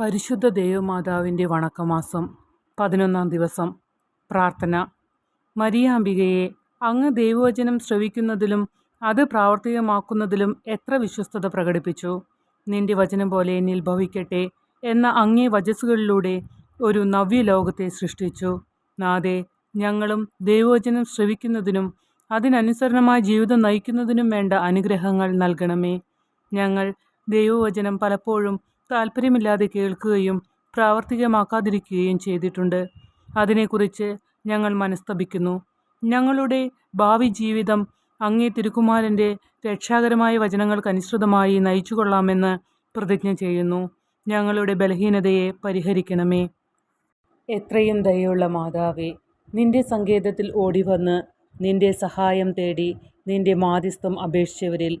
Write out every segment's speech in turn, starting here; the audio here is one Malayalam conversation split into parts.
പരിശുദ്ധ ദേവമാതാവിന്റെ വണക്കമാസം പതിനൊന്നാം ദിവസം. പ്രാർത്ഥന. മരിയാമ്പികയെ അങ്ങ് ദൈവവചനം ശ്രവിക്കുന്നതിലും അത് പ്രാവർത്തികമാക്കുന്നതിലും എത്ര വിശ്വസ്തത പ്രകടിപ്പിച്ചു? നിന്റെ വചനം പോലെ എന്നിൽ ഭവിക്കട്ടെ എന്ന അങ്ങേ വചസ്സുകളിലൂടെ ഒരു നവ്യലോകത്തെ സൃഷ്ടിച്ചു. നാദേ ഞങ്ങളും ദൈവവചനം ശ്രവിക്കുന്നതിനും അതിനനുസരണമായ ജീവിതം നയിക്കുന്നതിനും വേണ്ട അനുഗ്രഹങ്ങൾ നൽകണമേ. ഞങ്ങൾ ദൈവവചനം പലപ്പോഴും താല്പര്യമില്ലാതെ കേൾക്കുകയും പ്രാവർത്തികമാക്കാതിരിക്കുകയും ചെയ്തിട്ടുണ്ട്. അതിനെക്കുറിച്ച് ഞങ്ങൾ മനസ്തപിക്കുന്നു. ഞങ്ങളുടെ ഭാവി ജീവിതം അങ്ങേ തിരുക്കുമാരന്റെ രക്ഷാകരമായ വചനങ്ങൾക്കനുസൃതമായി നയിച്ചുകൊള്ളാമെന്ന് പ്രതിജ്ഞ ചെയ്യുന്നു. ഞങ്ങളുടെ ബലഹീനതയെ പരിഹരിക്കണമേ. എത്രയും ദയുള്ള മാതാവേ നിന്റെ സങ്കേതത്തിൽ ഓടിവന്ന് നിന്റെ സഹായം തേടി നിന്റെ മാധ്യസ്ഥം അപേക്ഷിച്ചവരിൽ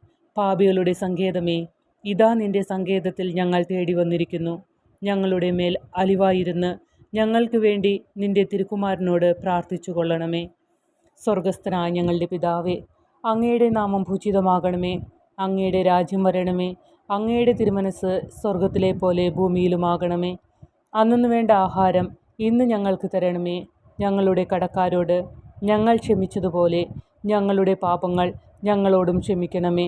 പാപികളുടെ സങ്കേതമേ ഇതാ നിന്റെ സങ്കേതത്തിൽ ഞങ്ങൾ തേടി വന്നിരിക്കുന്നു. ഞങ്ങളുടെ മേൽ അലിവായിരുന്ന് ഞങ്ങൾക്ക് വേണ്ടി നിന്റെ തിരുക്കുമാരനോട് പ്രാർത്ഥിച്ചു കൊള്ളണമേ സ്വർഗസ്ഥനായ ഞങ്ങളുടെ പിതാവേ അങ്ങയുടെ നാമം ഭൂചിതമാകണമേ അങ്ങയുടെ രാജ്യം വരണമേ. അങ്ങയുടെ തിരുമനസ് സ്വർഗത്തിലെ പോലെ ഭൂമിയിലുമാകണമേ. അന്നു വേണ്ട ആഹാരം ഇന്ന് ഞങ്ങൾക്ക് തരണമേ. ഞങ്ങളുടെ കടക്കാരോട് ഞങ്ങൾ ക്ഷമിച്ചതുപോലെ ഞങ്ങളുടെ പാപങ്ങൾ ഞങ്ങളോടും ക്ഷമിക്കണമേ.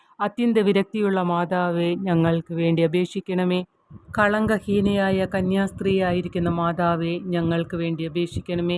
അത്യന്ത വിരക്തിയുള്ള മാതാവേ ഞങ്ങൾക്ക് വേണ്ടി അപേക്ഷിക്കണമേ. കളങ്കഹീനയായ കന്യാസ്ത്രീയായിരിക്കുന്ന മാതാവേ ഞങ്ങൾക്ക് വേണ്ടി അപേക്ഷിക്കണമേ.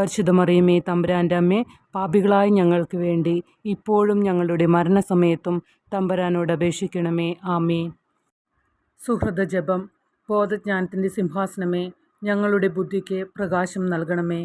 പരിശുദ്ധ മറിയമേ തമ്പുരാന്റെ അമ്മേ പാപികളായ ഞങ്ങൾക്ക് വേണ്ടി ഇപ്പോഴും ഞങ്ങളുടെ മരണസമയത്തും തമ്പുരാനോട് അപേക്ഷിക്കണമേ. ആമേ സുഹൃത ജപം ബോധജ്ഞാനത്തിന്റെ സിംഹാസനമേ ഞങ്ങളുടെ ബുദ്ധിക്ക് പ്രകാശം നൽകണമേ.